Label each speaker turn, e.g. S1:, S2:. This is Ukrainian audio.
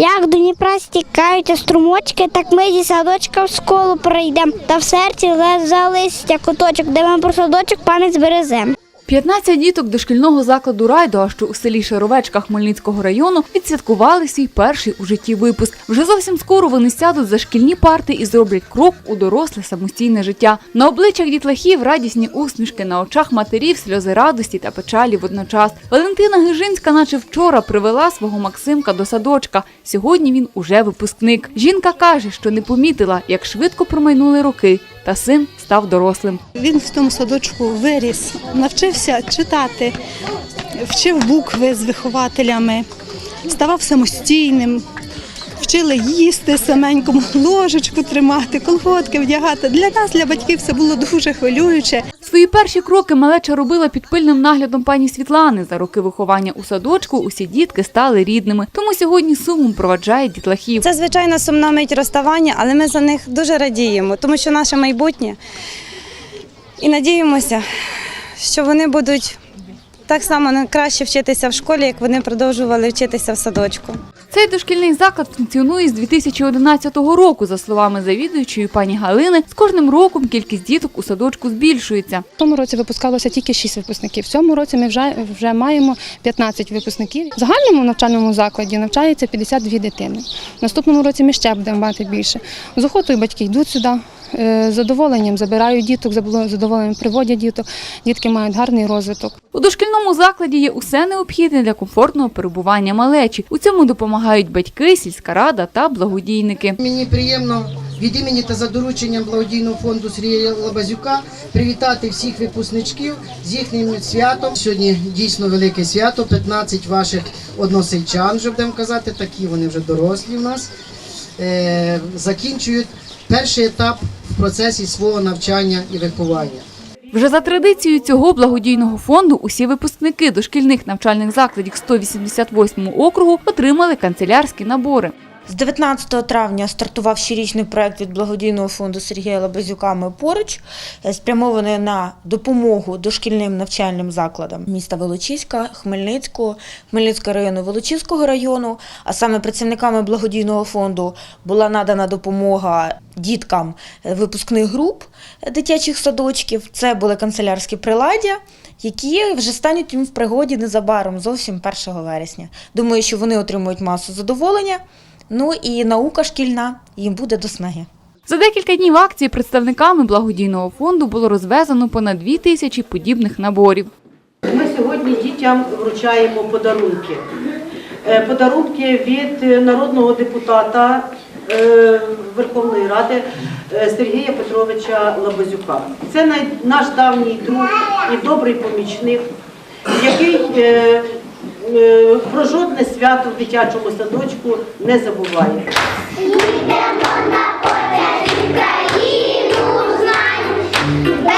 S1: Як до Дніпра стікають струмочки, так ми зі садочка в школу прийдемо. Та в серці лежа листя куточок, де ми про садочок пам'ять зберезем.
S2: 15 діток дошкільного закладу Райдо, що у селі Шаровечка Хмельницького району, відсвяткували свій перший у житті випуск. Вже зовсім скоро вони сядуть за шкільні парти і зроблять крок у доросле самостійне життя. На обличчях дітлахів радісні усмішки, на очах матерів сльози радості та печалі водночас. Валентина Гижинська, наче вчора, привела свого Максимка до садочка. Сьогодні він уже випускник. Жінка каже, що не помітила, як швидко промайнули роки, та син став дорослим.
S3: Він в тому садочку виріс, навчився читати, вчив букви з вихователями, ставав самостійним. Вчили їсти саменькому, ложечку тримати, колготки вдягати. Для нас, для батьків, це було дуже хвилююче.
S2: Свої перші кроки малеча робила під пильним наглядом пані Світлани. За роки виховання у садочку усі дітки стали рідними. Тому сьогодні сумом проваджає дітлахів.
S4: Це звичайно сумна мить розставання, але ми за них дуже радіємо, тому що наше майбутнє. І надіємося, що вони будуть так само краще вчитися в школі, як вони продовжували вчитися в садочку.
S2: Цей дошкільний заклад функціонує з 2011 року. За словами завідуючої пані Галини, з кожним роком кількість діток у садочку збільшується.
S5: В тому році випускалося тільки 6 випускників. В цьому році ми вже, вже маємо 15 випускників. В загальному навчальному закладі навчається 52 дитини. В наступному році ми ще будемо мати більше. З охотою батьки йдуть сюди. Е, З задоволенням забирають діток, задоволенням приводять діток. Дітки мають гарний розвиток.
S2: У дошкільному закладі є усе необхідне для комфортного перебування малечі. У цьому допомагають батьки, сільська рада та благодійники.
S6: Мені приємно від імені та за дорученням благодійного фонду Сергія Лабазюка привітати всіх випускничків з їхнім святом. Сьогодні дійсно велике свято. 15 ваших односельчан, вже будемо казати, такі вони вже дорослі в нас. Е, закінчують перший етап в процесі свого навчання і виховання.
S2: Вже за традицією цього благодійного фонду усі випускники дошкільних навчальних закладів 188 округу отримали канцелярські набори.
S7: З 19 травня стартував щорічний проект від благодійного фонду Сергія Лабазюка «Ми поруч, е, спрямований на допомогу дошкільним навчальним закладам міста Волочиська, Хмельницького, Хмельницького району, Волочиського району. А саме працівниками благодійного фонду була надана допомога діткам е, випускних груп е, дитячих садочків. Це були канцелярські приладдя. Які вже стануть їм в пригоді незабаром, зовсім 1 вересня. Думаю, що вони отримують масу задоволення. Ну і наука шкільна їм буде до снаги.
S2: За декілька днів акції представниками благодійного фонду було розвезено понад 2 тисячі подібних наборів.
S8: Ми сьогодні дітям вручаємо подарунки. Е, Подарунки від е, народного депутата е, Верховної Ради Сергія Петровича Лабазюка. Це наш давній друг і добрий помічник, який Е, про жодне свято в дитячому садочку не забуває.
S1: Їдемо на подалі країну знань.